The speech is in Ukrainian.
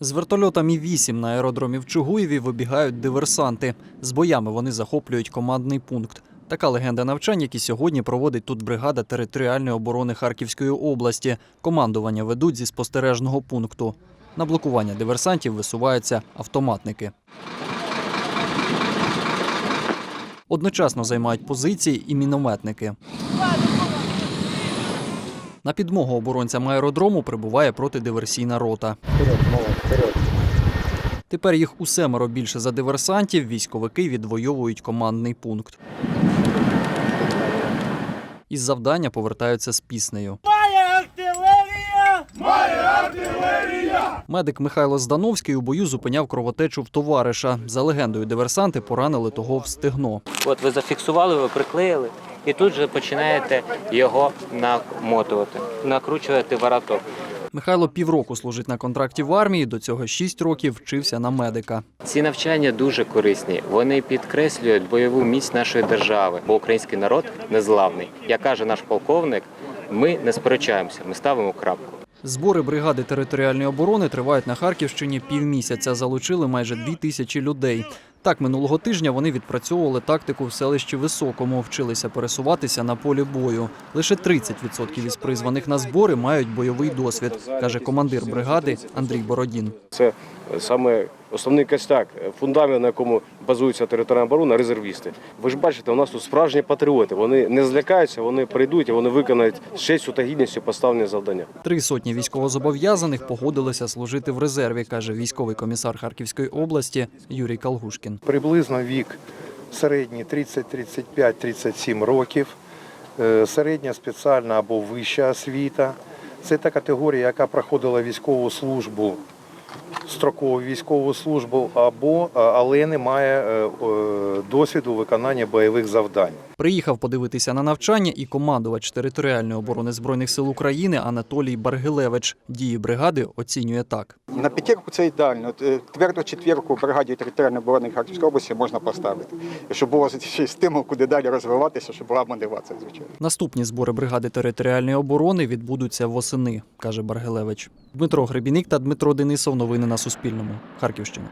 З вертольота Мі-8 на аеродромі в Чугуєві вибігають диверсанти. З боями вони захоплюють командний пункт. Така легенда навчань, які сьогодні проводить тут бригада територіальної оборони Харківської області. Командування ведуть зі спостережного пункту. На блокування диверсантів висуваються автоматники. Одночасно займають позиції і мінометники. На підмогу оборонцям аеродрому прибуває протидиверсійна рота. Тепер їх у семеро більше за диверсантів. Військовики відвоюють командний пункт. Із завдання повертаються з піснею. Має артилерія! Медик Михайло Здановський у бою зупиняв кровотечу в товариша. За легендою, диверсанти поранили того в стегно. От ви зафіксували, ви приклеїли, і тут же починаєте його намотувати, накручувати вороток. Михайло півроку служить на контракті в армії. До цього шість років вчився на медика. Ці навчання дуже корисні. Вони підкреслюють бойову міць нашої держави, бо український народ незламний. Як каже наш полковник, ми не сперечаємося, ми ставимо крапку. Збори бригади територіальної оборони тривають на Харківщині півмісяця. Залучили майже дві тисячі людей. Так, минулого тижня вони відпрацьовували тактику в селищі Високому, вчилися пересуватися на полі бою. Лише 30% із призваних на збори мають бойовий досвід, каже командир бригади Андрій Бородін. Це саме основний костяк, фундамент, на якому базується територіальна оборона, резервісти. Ви ж бачите, у нас тут справжні патріоти. Вони не злякаються, вони прийдуть і вони виконають з честю та гідністю поставлені завдання. Три сотні військовозобов'язаних погодилися служити в резерві, каже військовий комісар Харківської області Юрій Калгушкін. Приблизно вік середній 30, 35, 37 років, Е, середня спеціальна або вища освіта. Це та категорія, яка проходила військову службу, строкову військову службу, або а, але не має е, е, досвіду виконання бойових завдань. Приїхав подивитися на навчання і командувач територіальної оборони збройних сил України Анатолій Баргилевич. Дії бригади оцінює так. На п'ятірку це ідеально. Е, Тверду четвірку бригаді територіальної оборони Харківської області можна поставити. Щоб було ще стимул, куди далі розвиватися, щоб була мотивація, звичайно. Наступні збори бригади територіальної оборони відбудуться восени, каже Баргилевич. Дмитро Гребіник та Дмитро Денисов. Новини на Суспільному. Харківщина.